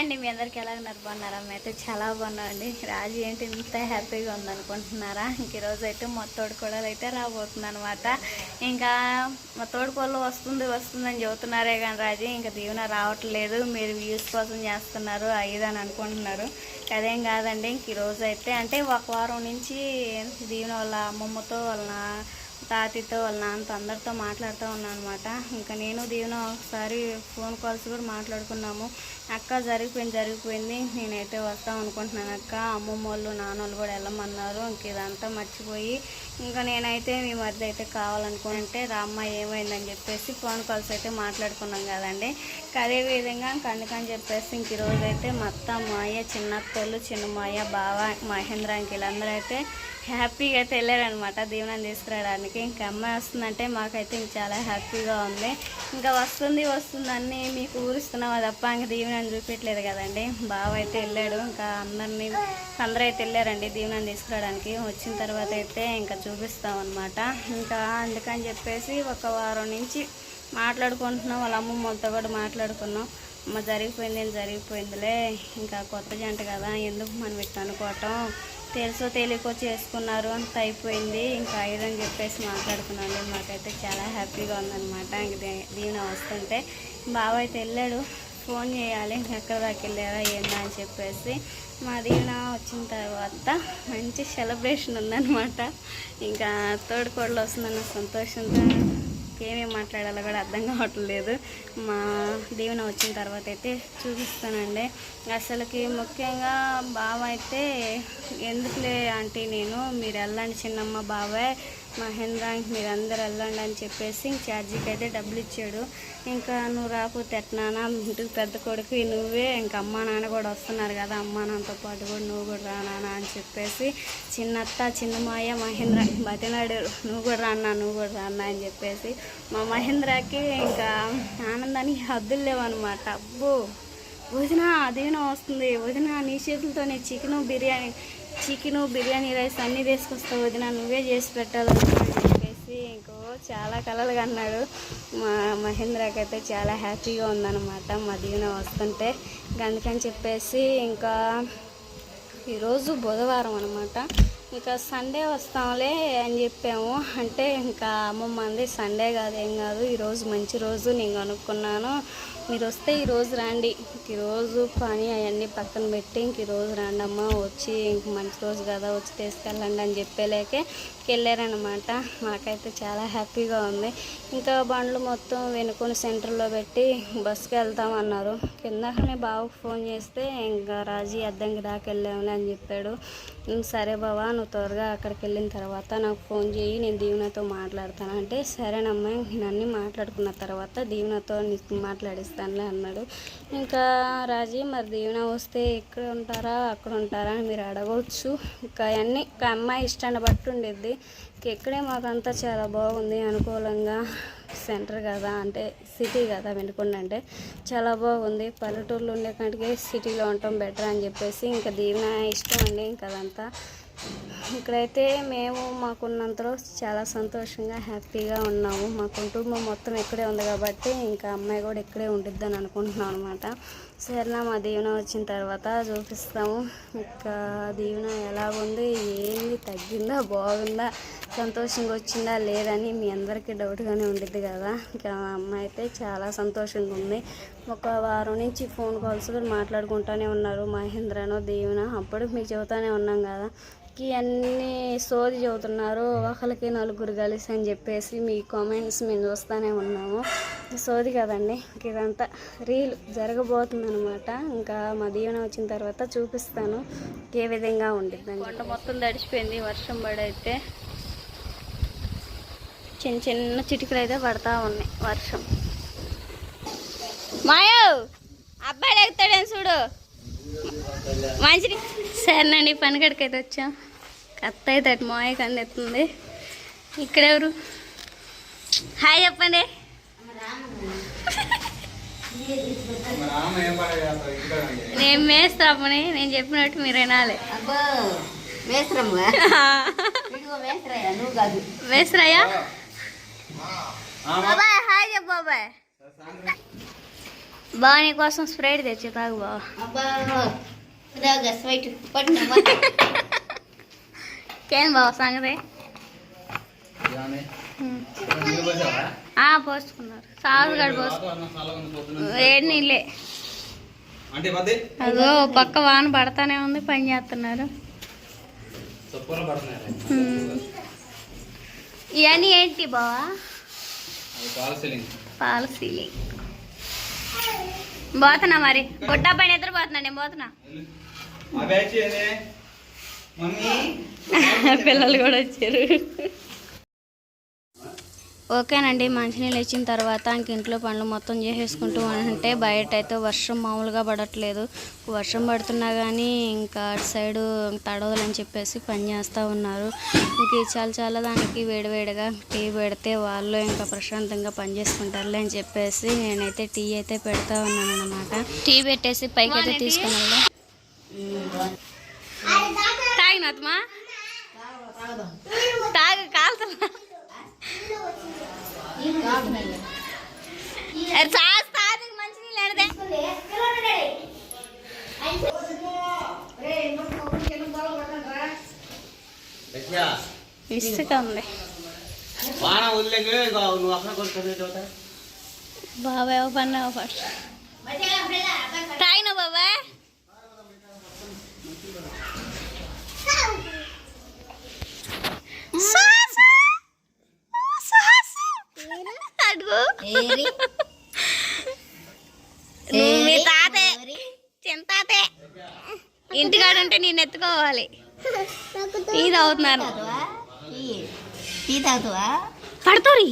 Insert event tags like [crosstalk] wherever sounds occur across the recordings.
అండి మీ అందరికి ఎలా ఉన్నారు? బాగున్నారా? మేమైతే చాలా బాగున్నామండి. రాజు ఏంటి ఇంత హ్యాపీగా ఉందనుకుంటున్నారా? ఇంక ఈరోజు అయితే మా తోడుకోడలు అయితే రాబోతుంది అనమాట ఇంకా మా తోడుకోళ్ళు వస్తుంది వస్తుందని చెబుతున్నారే కానీ రాజు ఇంకా దీవెన రావట్లేదు. మీరు వ్యూస్ కోసం చేస్తున్నారు అని అనుకుంటున్నారు. అదేం కాదండి ఇంక ఈరోజు అయితే అంటే ఒక వారం నుంచి దీవెన వాళ్ళ అమ్మమ్మతో వాళ్ళ తాతయ్యతో వాళ్ళ నాన్నతో అందరితో మాట్లాడుతూ ఉన్నాను అనమాట ఇంకా నేను దీవెన ఒకసారి ఫోన్ కాల్స్ కూడా మాట్లాడుకున్నాము. అక్క జరిగిపోయింది జరిగిపోయింది. నేనైతే వస్తాం అనుకుంటున్నాను అక్క. అమ్మమ్మ వాళ్ళు నాన్న వాళ్ళు కూడా వెళ్ళమన్నారు. ఇంక ఇదంతా మర్చిపోయి ఇంకా నేనైతే మీ మధ్య అయితే కావాలనుకుంటే రామ్మ ఏమైందని చెప్పేసి ఫోన్ కాల్స్ అయితే మాట్లాడుకున్నాం కదండి. ఇంకా అదే విధంగా ఇంక అందుకని చెప్పేసి ఇంక ఈరోజు అయితే మొత్తం మాయ చిన్నత్తోళ్ళు చిన్న మాయ బావ మహేంద్ర ఇంక వీళ్ళందరూ అయితే హ్యాపీగా అయితే వెళ్ళారనమాట దీవెనని తీసుకురావడానికి. ఇంకా అమ్మాయి వస్తుందంటే మాకైతే చాలా హ్యాపీగా ఉంది. ఇంకా వస్తుంది వస్తుంది మీకు ఊరిస్తున్నాం తప్ప ఇంకా దీవెనని చూపించలేదు కదండి. బావ అయితే వెళ్ళాడు ఇంకా అందరినీ అందరూ అయితే వెళ్ళారండి దీవెనని తీసుకురావడానికి. వచ్చిన తర్వాత అయితే ఇంకా చూపిస్తాం ఇంకా అందుకని చెప్పేసి ఒక వారం నుంచి మాట్లాడుకుంటున్నాం వాళ్ళ అమ్మమ్మలతో కూడా మాట్లాడుకున్నాం. అమ్మ జరిగిపోయింది జరిగిపోయిందిలే ఇంకా కొత్త జంట కదా ఎందుకు మనం ఇట్లా అనుకోవటం? తెలుసో తెలియకో చేసుకున్నారు అంత అయిపోయింది. ఇంకా ఐదని చెప్పేసి మాట్లాడుకున్నాను. మాకైతే చాలా హ్యాపీగా ఉందన్నమాట. ఇంక దీ- వస్తుంటే బావ అయితే వెళ్ళాడు. ఫోన్ చేయాలి. ఎక్కడ దాకా వెళ్ళారా ఏందా అని చెప్పేసి. మా దీవెన వచ్చిన తర్వాత మంచి సెలబ్రేషన్ ఉందన్నమాట. ఇంకా తోడుకోడలు వస్తుందన్న సంతోషంతో ఏమేమి మాట్లాడాలో కూడా అర్థం కావట్లేదు. మా దీవెన వచ్చిన తర్వాత అయితే చూపిస్తానండి. అసలుకి ముఖ్యంగా బావ అయితే ఎందుకులే ఆంటీ నేను మీరు వెళ్ళండి చిన్నమ్మ బాబాయ్ మహేంద్రానికి మీరు అందరు వెళ్ళండి అని చెప్పేసి ఛార్జీకి అయితే డబ్బులు ఇచ్చాడు. ఇంకా నువ్వు రాకపోతే ఎట్నానా ఇంటికి పెద్ద కొడుకు నువ్వే ఇంకా అమ్మ నాన్న కూడా వస్తున్నారు కదా అమ్మ నాన్నతో పాటు కూడా నువ్వు కూడా రా అని చెప్పేసి చిన్నత్త చిన్నమాయ మహేంద్ర బతినాడు నువ్వు కూడా రాన్నా నువ్వు కూడా రాన్నా అని చెప్పేసి మా మహేంద్రకి ఇంకా ఆనందానికి హద్దులు లేవన్నమాట. అబ్బో వదిన అదేనో వస్తుంది వదిన నీ చేతులతోనే chicken biryani chicken biryani rice అన్నీ తీసుకొస్తావు వదిన. నువ్వే చేసి పెట్టాలని చెప్పేసి ఇంకో చాలా కలలుగా అన్నాడు. మా మహేంద్రకి అయితే చాలా హ్యాపీగా ఉందన్నమాట మా దీవెన వస్తుంటే. అందుకని చెప్పేసి ఇంకా ఈరోజు బుధవారం అనమాట ఇంకా సండే వస్తాంలే అని చెప్పాము. అంటే ఇంకా అమ్మమ్మ అంది సండే కాదు ఏం కాదు ఈరోజు మంచి రోజు నేను కనుక్కున్నాను. మీరు వస్తే ఈరోజు రండి. ఈరోజు పని అవన్నీ పక్కన పెట్టి ఇంక ఈరోజు రండి అమ్మ వచ్చి ఇంక మంచి రోజు కదా వచ్చి తీసుకెళ్ళండి అని చెప్పేలేకే వెళ్ళారనమాట మాకైతే చాలా హ్యాపీగా ఉంది. ఇంకా బండ్లు మొత్తం వెనుకొని సెంటర్లో పెట్టి బస్సుకి వెళ్తామన్నారు కిందనే బావకు ఫోన్ చేస్తే ఇంకా రాజీ అద్దంకి దాకా వెళ్ళాములే అని చెప్పాడు. సరే బావా నువ్వు త్వరగా అక్కడికి వెళ్ళిన తర్వాత నాకు ఫోన్ చేయి నేను దీవెనతో మాట్లాడతాను. అంటే సరేనమ్మా నేను అన్నీ మాట్లాడుకున్న తర్వాత దీవెనతో నీకు మాట్లాడిస్తానులే అన్నాడు. ఇంకా రాజీ మరి దీవెన వస్తే ఇక్కడ ఉంటారా? అక్కడ ఉంటారా అని మీరు అడగవచ్చు ఇంకా అన్నీ ఇంకా అమ్మాయి ఇష్టాన్ని బట్టి ఉండిద్ది. ఇక్కడే మాకంతా చాలా బాగుంది అనుకూలంగా. సెంటర్ కదా అంటే సిటీ కదా వెనుకొండ అంటే చాలా బాగుంది. పల్లెటూరులో ఉండే కంటే సిటీలో ఉండటం బెటర్ అని చెప్పేసి ఇంకా దీవెన ఇష్టం అండి ఇంకా అదంతా. ఇక్కడైతే మేము మాకున్నంతలో చాలా సంతోషంగా హ్యాపీగా ఉన్నాము. మా కుటుంబం మొత్తం ఇక్కడే ఉంది కాబట్టి ఇంకా అమ్మాయి కూడా ఇక్కడే ఉంటుందని అని అనుకుంటున్నాం అనమాట సరేనా మా దీవెన వచ్చిన తర్వాత చూపిస్తాము. ఇంకా దీవెన ఎలా ఉంది? ఏంది? తగ్గిందా? బాగుందా? సంతోషంగా వచ్చిందా? లేదని మీ అందరికీ డౌట్గానే ఉండిద్ది కదా. ఇంకా మా అమ్మ అయితే చాలా సంతోషంగా ఉంది. ఒక వారం నుంచి ఫోన్ కాల్స్ కూడా మాట్లాడుకుంటూనే ఉన్నారు మహేంద్రనో దీవెన. అప్పుడు మీకు చెబుతానే ఉన్నాం కదా. కి అన్ని సోది చదువుతున్నారు ఒకరికి నలుగురు కలిసి అని చెప్పేసి మీ కామెంట్స్ మేము చూస్తూనే ఉన్నాము. సోది కదండి. ఇంక ఇదంతా రీల్ జరగబోతుంది అనమాట ఇంకా మా దీవెన వచ్చిన తర్వాత చూపిస్తాను. ఏ విధంగా ఉండిద్ది పంట మొత్తం తడిచిపోయింది. వర్షం పడైతే చిన్న చిన్న చిటికలు అయితే పడతా ఉన్నాయి వర్షం. మాయో అబ్బాయి ఎగుతాడని చూడు. మంచిది. సరేనండి పనికడికి అయితే వచ్చాం. అత్త అయితే అటు మాయ కందెత్తుంది ఇక్కడెవరు హాయ్ చెప్పండి. నేను మేస్తామని నేను చెప్పినట్టు మీరు వినాలి. [laughs] మేస్త్రయ్య నువ్వు కాదు. మేస్త్రయ్యా? బాబాయ్ హాయ్ చెప్పు బాబాయ్. నీ కోసం స్ప్రైట్ తెచ్చి తాగు ఇదాగా స్వైట్ కేం బావ [laughs] సంగతి? పోసుకున్నారు. పొద్దున్న. వేడి నీళ్ళే. అదో పక్క వాన పడతానే ఉంది పని చేస్తున్నారు. ఇవన్నీ ఏంటి బావా? పాల సీలింగ్. పోతున్నా మరి. గుడ్డ పైన ఎదురు పోతున్నా నేను పోతున్నా. [laughs] పిల్లలు కూడా వచ్చారు. ఓకేనండి మంచినీళ్ళు ఇచ్చిన తర్వాత ఇంక ఇంట్లో పనులు మొత్తం చేసేసుకుంటూ ఉంటే బయట అయితే వర్షం మామూలుగా పడట్లేదు. వర్షం పడుతున్నా కానీ ఇంకా అటు సైడు తడవదని చెప్పేసి పని చేస్తూ ఉన్నారు. ఇంక చాలా చాలా దానికి వేడివేడిగా టీ పెడితే వాళ్ళు ఇంకా ప్రశాంతంగా పని చేసుకుంటారులే అని చెప్పేసి నేనైతే టీ అయితే పెడతా ఉన్నాను అనమాట టీ పెట్టేసి పైకి అయితే తీసుకుని వెళ్దాం తాగినమ్మా తాగు కాలుతున్నా ఇసుక ఉంది. వాన వదిలేక నువ్వు అక్కడ కొట్టుకుంటే బాబాయ్ పని ఫస్ట్. తాగిన బాబాయ్ అడుగు నువ్వు మీ తాతే. చింతాతే. ఇంటికాడ ఉంటే నేను ఎత్తుకోవాలి టీ టీ తాగుతావా? పడుతుంది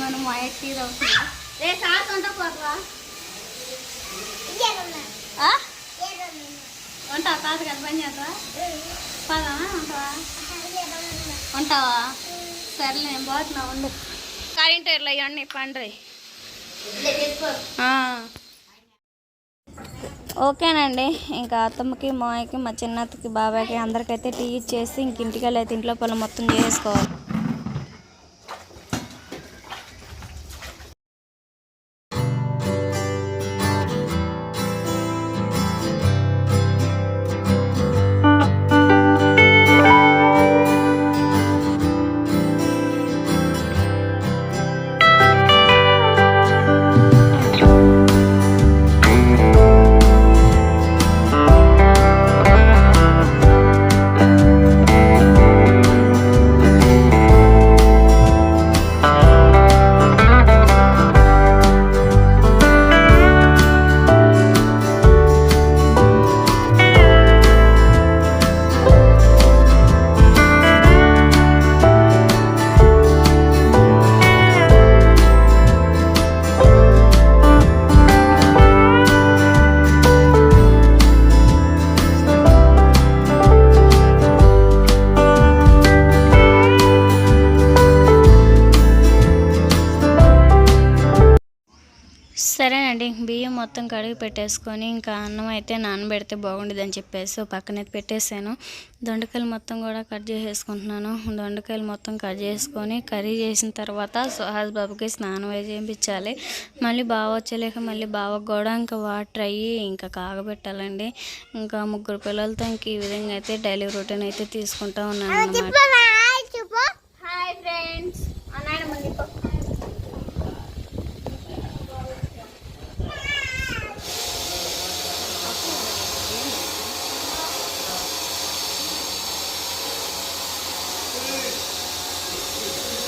మనం మా ఎత్తి అవుతున్నా రే సాస్ అంతా పోతువా? ఉంటావా? తాత కదా పని చేస్తావా? ఉంటావా? ఉంటావా? సర్లే నేను పోతున్నా ఉండు. కరెంట్ ఇవన్నీ పండ్రి. ఓకేనండి ఇంకా అత్తమ్మకి మాయకి మా చిన్నత్తకి బాబాయ్కి అందరికైతే టీ ఇచ్చేసి ఇంక ఇంటికి వెళ్ళి అయితే ఇంట్లో పనులు మొత్తం చేసుకోవాలి మొత్తం కడిగి పెట్టేసుకొని ఇంకా అన్నం అయితే నానబెడితే బాగుండేది అని చెప్పేసి పక్కన పక్కనైతే పెట్టేసాను దొండకాయలు మొత్తం కూడా కట్ చేసేసుకుంటున్నాను. దొండకాయలు మొత్తం కట్ చేసుకొని కర్రీ చేసిన తర్వాత సుహాస్ బాబుకి స్నానం వేసి చేయించాలి. మళ్ళీ బావ వచ్చేలేక మళ్ళీ బావకు కూడా ఇంకా వాటర్ అయ్యి ఇంకా కాగబెట్టాలండి. ఇంకా ముగ్గురు పిల్లలతో ఇంక ఈ విధంగా అయితే డైలీ రొటీన్ అయితే తీసుకుంటా ఉన్నాను అన్నమాట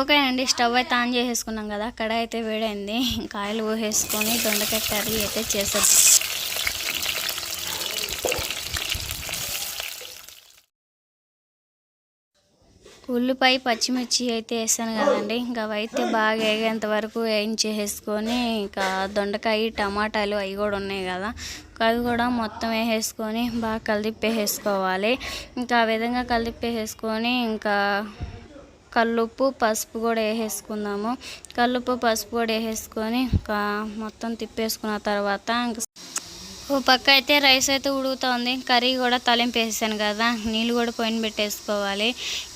ఓకేనండి స్టవ్ అయితే ఆన్ చేసేసుకున్నాం కదా అక్కడ అయితే వేడైంది. కాయలు ఊహేసుకొని దొండకాయ కర్రీ అయితే చేసేస్తాం ఉల్లిపాయ పచ్చిమిర్చి అయితే వేసాను కదండి. ఇంకా అవైతే అయితే బాగా వేగేంత వరకు వేయించేసుకొని ఇంకా దొండకాయ టమాటాలు అవి కూడా ఉన్నాయి కదా. అవి కూడా మొత్తం వేసేసుకొని బాగా కలిపేసేసుకోవాలి. ఇంకా ఆ విధంగా కలిపేసేసుకొని ఇంకా కల్లుప్పు పసుపు కూడా వేసేసుకుందాము. కల్లుప్పు పసుపు కూడా వేసేసుకొని ఇంకా మొత్తం తిప్పేసుకున్న తర్వాత ఇంకా ఓ పక్క అయితే రైస్ అయితే ఉడుకుతుంది. కర్రీ కూడా తలింపు వేసేసాను కదా. నీళ్ళు కూడా పోయిన పెట్టేసుకోవాలి.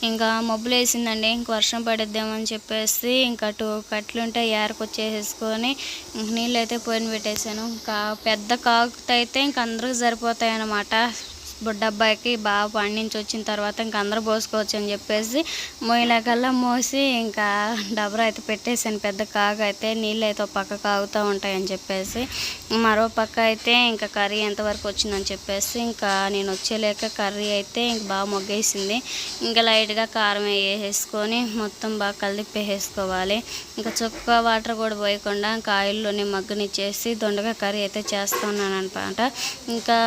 ఇంకా మబ్బులు వేసిందండి. ఇంక వర్షం పడిద్దామని చెప్పేసి ఇంకా టూ కట్లు ఉంటే ఏరకొచ్చేసేసుకొని నీళ్ళు అయితే పోయిన పెట్టేశాను ఇంకా పెద్ద కాకుతో అయితే ఇంక అందరికి సరిపోతాయి అన్నమాట బుడ్డబ్బాయికి బాగా పండించి వచ్చిన తర్వాత ఇంక అందరూ పోసుకోవచ్చు అని చెప్పేసి మొయ్యలకల్లా మోసి ఇంకా డబ్బర అయితే పెట్టేసాను పెద్ద కాగు అయితే నీళ్ళు అయితే ఒక పక్క కాగుతూ ఉంటాయని చెప్పేసి మరో పక్క అయితే ఇంకా కర్రీ ఎంతవరకు వచ్చిందని చెప్పేసి ఇంకా నేను వచ్చేలేక కర్రీ అయితే ఇంక బాగా మొగ్గేసింది. ఇంకా లైట్గా కారం వేసేసుకొని మొత్తం బాగా కలిపేసేసుకోవాలి ఇంకా చుక్క వాటర్ కూడా పోయకుండా ఇంకా ఆయిల్లోనే మగ్గనిచ్చేసి దొండకాయ కర్రీ అయితే చేస్తున్నాను అనమాట ఇంకా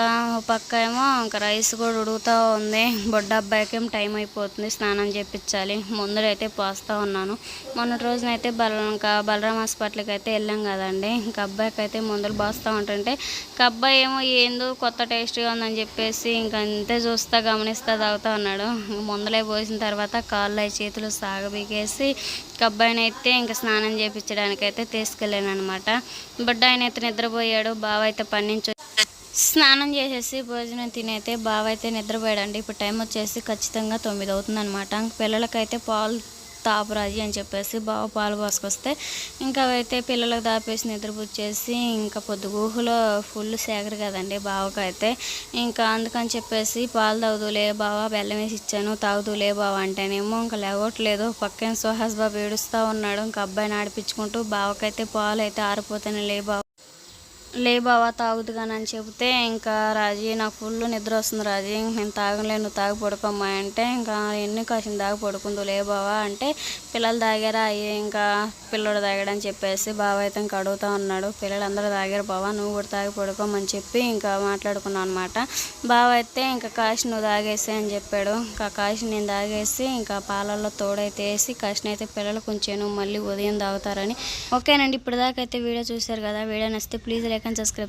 పక్క ఏమో ఇంకా రైస్ కూడా ఉడుగుతూ ఉంది. బొడ్డ అబ్బాయికి టైం అయిపోతుంది. స్నానం చేపించాలి ముందరైతే పోస్తూ ఉన్నాను. మొన్నటి రోజునైతే బల ఇంకా బలరాం హాస్పిటల్కి అయితే వెళ్ళాం కదండి. ఇంకా అబ్బాయికి అయితే ముందలు పోస్తూ ఉంటుంటే ఇంకా అబ్బాయి ఏమో ఏందో కొత్త టేస్ట్గా ఉందని చెప్పేసి ఇంకా అంతే చూస్తా గమనిస్తా తాగుతా ఉన్నాడు. ముందలే పోసిన తర్వాత కాళ్ళు చేతులు సాగబీగేసి ఇంకా అబ్బాయిని అయితే ఇంకా స్నానం చేయించడానికి అయితే తీసుకెళ్ళాను అనమాట బొడ్డ ఆయన అయితే నిద్రపోయాడు. బావ అయితే పన్నించి స్నానం చేసేసి భోజనం తినైతే బావ అయితే నిద్రపోయాడండి. ఇప్పుడు టైం వచ్చేసి ఖచ్చితంగా తొమ్మిది అవుతుంది అనమాట పిల్లలకైతే పాలు తాపురాజి అని చెప్పేసి బావ పాలు పోసుకొస్తే ఇంకా అవైతే పిల్లలకు దాపేసి నిద్రపుచ్చేసి ఇంకా పొద్దుగూహలో ఫుల్ సేగరు కదండి బావకైతే. ఇంకా అందుకని చెప్పేసి పాలు తాగుదులే బావ బెల్లం వేసి ఇచ్చాను తాగుదులే బావ అంటేనేమో ఇంకా లేవట్లేదు. పక్కన సుహాస్ బాబు ఏడుస్తూ ఉన్నాడు. ఇంకా అబ్బాయిని ఆడిపించుకుంటూ బావకైతే పాలు అయితే ఆరిపోతానే లే బావ. లే బావా తాగుదుగాని అని చెబితే ఇంకా రాజీ నాకు ఫుల్ నిద్ర వస్తుంది రాజీ. నేను తాగలేను నువ్వు తాగి పడుకోమ్మా అంటే ఇంకా ఎన్ని కాసిన దాగి పడుకుందో లే బావా అంటే పిల్లలు తాగారా? అయ్యి ఇంకా పిల్లడు తాగాడని చెప్పేసి బావ అయితే ఇంకా అడుగుతా ఉన్నాడు. పిల్లలు అందరూ తాగారు బావా నువ్వు కూడా తాగి పడుకోమని చెప్పి ఇంకా మాట్లాడుకున్నాను అనమాట బావ అయితే ఇంకా కాశి నువ్వు తాగేసి అని చెప్పాడు. ఇంకా కాశి నేను తాగేసి ఇంకా పాలల్లో తోడైతే వేసి కాశిని అయితే పిల్లలు కొంచెం మళ్ళీ ఉదయం తాగుతారని. ఓకేనండి ఇప్పుడు దాకా అయితే వీడియో చూశారు కదా వీడియో నచ్చితే ప్లీజ్ like and subscribe.